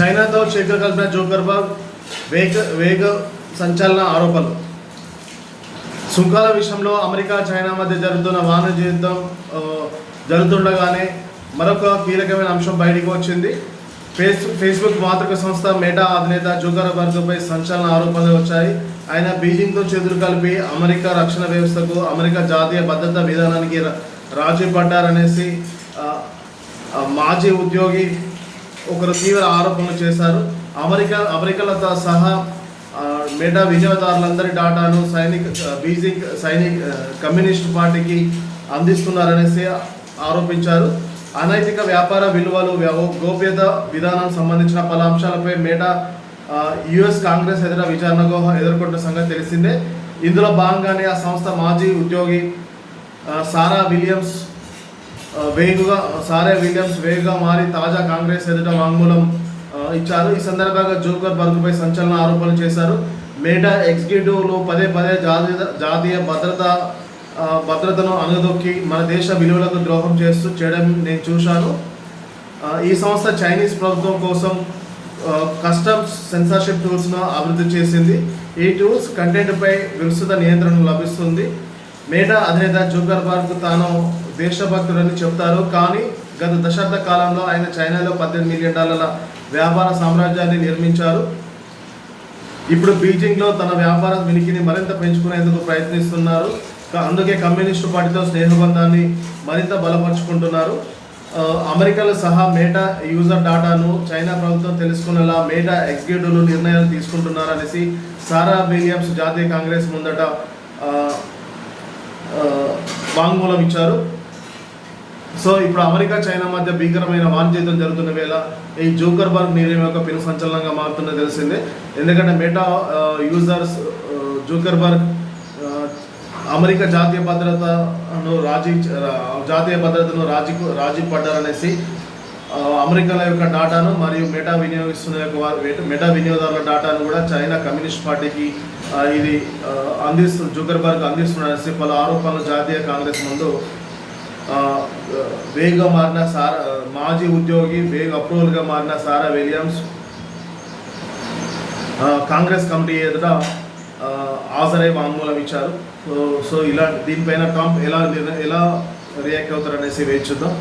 చైనాతో శేఖర్ కలిపిన జోకర్బర్గ్ వేగ వేగ సంచలన ఆరోపణలు. సుంకాల విషయంలో అమెరికా చైనా మధ్య జరుగుతున్న వాణిజ్య యుద్ధం జరుగుతుండగానే మరొక కీలకమైన అంశం బయటికి వచ్చింది. ఫేస్ ఫేస్బుక్ మాతృక సంస్థ మేటా అధినేత జోకర్బర్గ్పై సంచలన ఆరోపణలు వచ్చాయి. ఆయన బీజింగ్తో చేతులు కలిపి అమెరికా రక్షణ వ్యవస్థకు అమెరికా జాతీయ భద్రతా విధానానికి రా- రాజీ పడ్డారనేసి మాజీ ఉద్యోగి ఒకరు తీవ్ర ఆరోపణలు చేశారు. అమెరికా అమెరికాలతో సహా మెటా వినియోగదారులందరి డాటాను సైనిక బీజీ సైనిక్ కమ్యూనిస్ట్ పార్టీకి అందిస్తున్నారనేసి ఆరోపించారు. అనైతిక వ్యాపార విలువలు గోప్యత విధానం సంబంధించిన పలు అంశాలపై మేటా యుఎస్ కాంగ్రెస్ ఎదుర విచారణకు ఎదుర్కొంటున్న సంగతి తెలిసిందే. ఇందులో భాగంగానే ఆ సంస్థ మాజీ ఉద్యోగి సారా విలియమ్స్ వేగుగా సారే విలియమ్స్ వేగుగా మారి తాజా కాంగ్రెస్ ఎదుట వాంగ్మూలం ఇచ్చారు. ఈ సందర్భంగా జోకర్ బర్గ్పై సంచలన ఆరోపణలు చేశారు. మేటా ఎగ్జిక్యూటివ్లు పదే పదే జాతీయ జాతీయ భద్రత భద్రతను అనుదొక్కి మన దేశ విలువలకు ద్రోహం చేస్తూ చేయడం నేను చూశాను. ఈ సంస్థ చైనీస్ ప్రభుత్వం కోసం కస్టమ్స్ సెన్సార్షిప్ టూల్స్ను అభివృద్ధి చేసింది. ఈ టూల్స్ కంటెంట్పై విస్తృత నియంత్రణ లభిస్తుంది. మేటా అధినేత జూకర్బర్గ్ తాను దేశభక్తుడని చెప్తారు. కానీ గత దశాబ్ద కాలంలో ఆయన చైనాలో పద్దెనిమిది మిలియన్ డాలర్ల వ్యాపార సామ్రాజ్యాన్ని నిర్మించారు. ఇప్పుడు బీజింగ్లో తన వ్యాపార వినికిని మరింత పెంచుకునేందుకు ప్రయత్నిస్తున్నారు. అందుకే కమ్యూనిస్టు పార్టీతో స్నేహబంధాన్ని మరింత బలపరుచుకుంటున్నారు. అమెరికాలో సహా మేటా యూజర్ డాటాను చైనా ప్రభుత్వం తెలుసుకునేలా మేటా ఎగ్జిక్యూటివ్లు నిర్ణయాలు తీసుకుంటున్నారనేసి సారా విలియమ్స్ జాతీయ కాంగ్రెస్ ముందట వాంగ్మూలం ఇచ్చారు. సో ఇప్పుడు అమెరికా చైనా మధ్య భీకరమైన వాణిజ్యం జరుగుతున్న వేళ ఈ జూకర్బర్గ్ నిర్ణయం యొక్క పెను సంచలనంగా మారుతున్నది తెలిసిందే. ఎందుకంటే మెటా యూజర్స్ జూకర్బర్గ్ అమెరికా జాతీయ భద్రతను రాజీ జాతీయ భద్రతను రాజీ రాజీ పడ్డారనేసి అమెరికాల యొక్క డాటాను మరియు మెటా వినియోగిస్తున్న యొక్క మెటా వినియోగదారుల డాటాను కూడా చైనా కమ్యూనిస్ట్ పార్టీకి ఇది అందిస్తు జుగర్బర్గ్ అందిస్తున్నారనేసి పలు ఆరోపణలు జాతీయ కాంగ్రెస్ ముందు ఆ, వేగంగా మారిన సారా మాజీ ఉద్యోగి వేగ అప్రూవల్గా మారిన సారా విలియమ్స్ కాంగ్రెస్ కమిటీ ఎదుట హాజరై వాంగ్మూలం ఇచ్చారు. సో సో ఇలా దీనిపైన ట్రంప్ ఎలా ఎలా రియాక్ట్ అవుతారనేసి వేచి చూద్దాం.